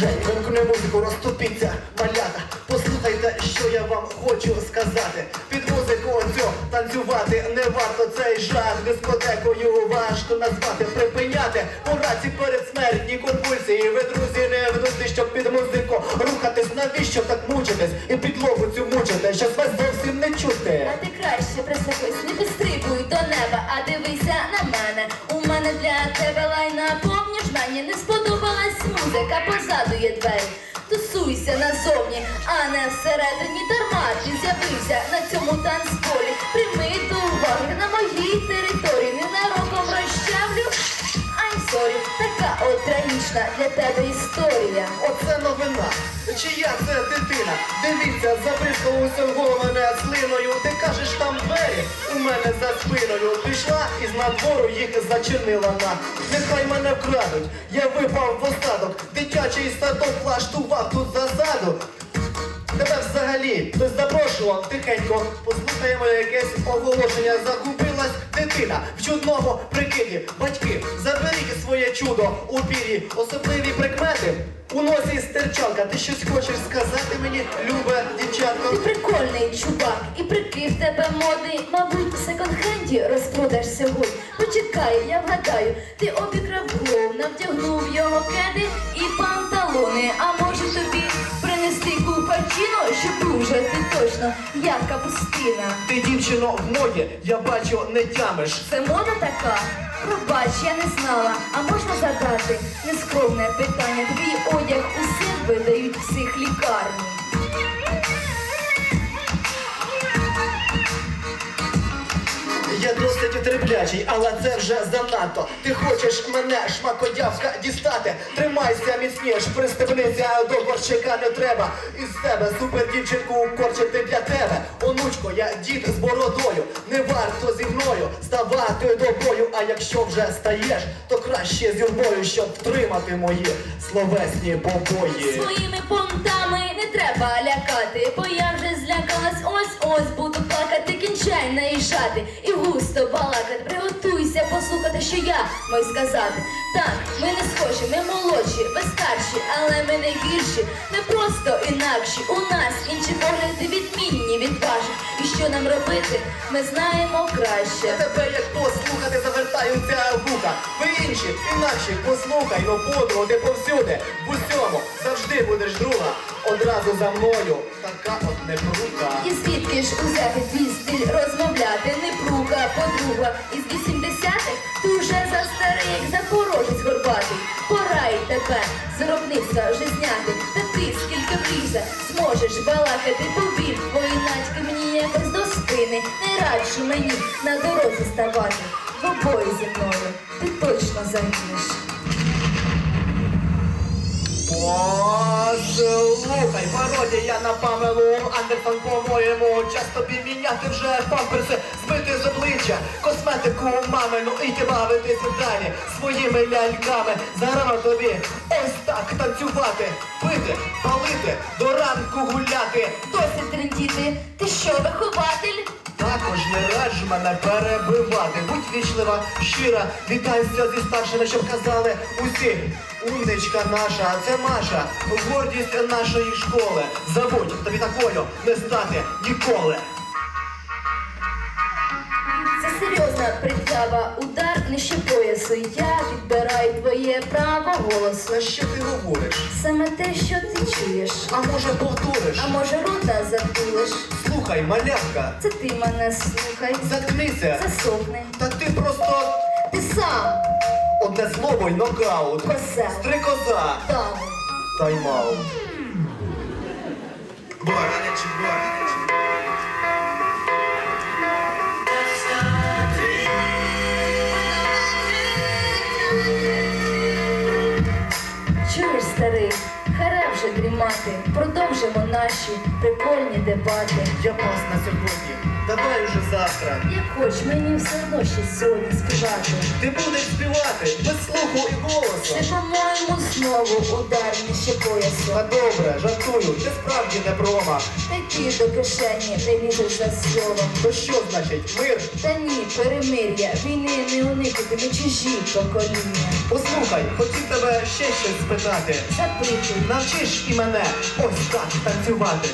Жень, вимкни музику, розступіться, малята. Послухайте, що я вам хочу сказати. Під музику оцю танцювати не варто цей жах дискотекою важко назвати, припиняти по перед смертні конвульсії. Ви, друзі, не ведуть, щоб під музику рухатись. Навіщо так мучитись і підлогу сподобалась позаду є двері. Тусуйся назовні, а не всередині дарма ти з'явився на цьому танцполі. Прийми sorry, така от трагічна для тебе історія. Оце новина. Чия це дитина? Дивіться, забризкало усього мене слиною. Ти кажеш там двері у мене за спиною. Пішла і з надвору їх зачинила на. Нехай мене вкрадуть. Я випав в осадок. Дитячий садок влаштував тут засаду. Тебе взагалі хтось запрошував тихенько. Послухаємо якесь оголошення. Загубилась дитина в чудному прикиді. Батьки, заберіть своє чудо у пірі. Особливі прикмети. У носі стерчалка. Ти щось хочеш сказати мені, любе дівчатко? Ти прикольний чувак, і прикид тебе модний. Мабуть, в секонд-хенді розпродаш сьогодні. Почекай, я вгадаю, ти обікрав клоуна, вдягнув його кеди і панталони. Щоб дружити точно, як капустина. Ти дівчино в моді, я бачу, не тямиш. Це мода така? Пробач, я не знала. А можна задати нескромне питання? Твій одяг усе видають в Я досить терплячий, але це вже занадто. Ти хочеш мене, шмакодявка, дістати. Тримайся міцніш, пристебнися до борщика не треба. Із себе супер дівчинку корчити для тебе. Онучко, я дід з бородою. Не варто зі мною ставати до бою. А якщо вже стаєш, то краще з юрбою, щоб втримати мої словесні побої. Своїми понтами не треба лякати, бо я вже злякалась, ось ось буду плакати, кінчай наїжджати і густо балакати. Приготуйся послухати, що я маю сказати. Так, ми не схожі, ми молодші, ви старші, але ми не гірші, ми просто інакші. У нас інші погляди відмінні від ваших. І що нам робити, ми знаємо краще. Тебе як послухати завертаються вуха. Ви інші, інакші, послухай, ну подругу, ти повсюди, в усьому, завжди будеш друга. Одразу за мною, така от непрука. І звідки ж узяти твій стиль розмовляти? Не прука, подруга. Із 80-х ти вже застарий, як запорожець горбатий. Пора й тебе з виробництва вже зняти. Та ти скільки влізе, зможеш балакати, повір, твої натьки мені якось до спини. Не раджу мені на дорозі ставати. В обої зі мною ти точно загинеш. Послухай, пародія на Памелу Андерсон, по-моєму, час тобі міняти вже памперси, змити з обличчя, косметику мамину і ти бавитись далі своїми ляльками. Зарано тобі ось так танцювати, пити, палити, до ранку гуляти. Досить трендіти, ти що, вихователь? Також не раджу мене перебивати. Будь вічлива, щира, вітайся зі старшими, щоб казали усі. Умничка наша, це Маша, гордість нашої школи. Забудь, тобі такою не стати ніколи. Це серйозна пред'ява, удар нижче поясу. Я відбираю твоє право голосу. На що ти говориш? Саме те, що ти чуєш. А може повториш? А може рота затулиш? Слухай, малявка, Це ти мене слухай. заткнися. Засохни. Та ти просто Ти сам одне слово й нокаут. Коса. Стрикоза. там. Тайм-аут. Чуєш, старий, дрімати. Продовжимо наші прикольні дебати. Я пас на сьогодні. давай уже завтра. Хоч, мені все одно ще сьогодні співати. Ти будеш співати без слуху і голосу. Ти, по-моєму, знову удар нижче поясу. А добре, жартую, ти справді не прома. Такі до кишені прилізеш за словом. То що значить мир? Та ні, перемир'я, війни не уникати, ми чужі покоління. Послухай, хотів тебе ще щось спитати. Запитуй, Навчиш і мене ось так танцювати.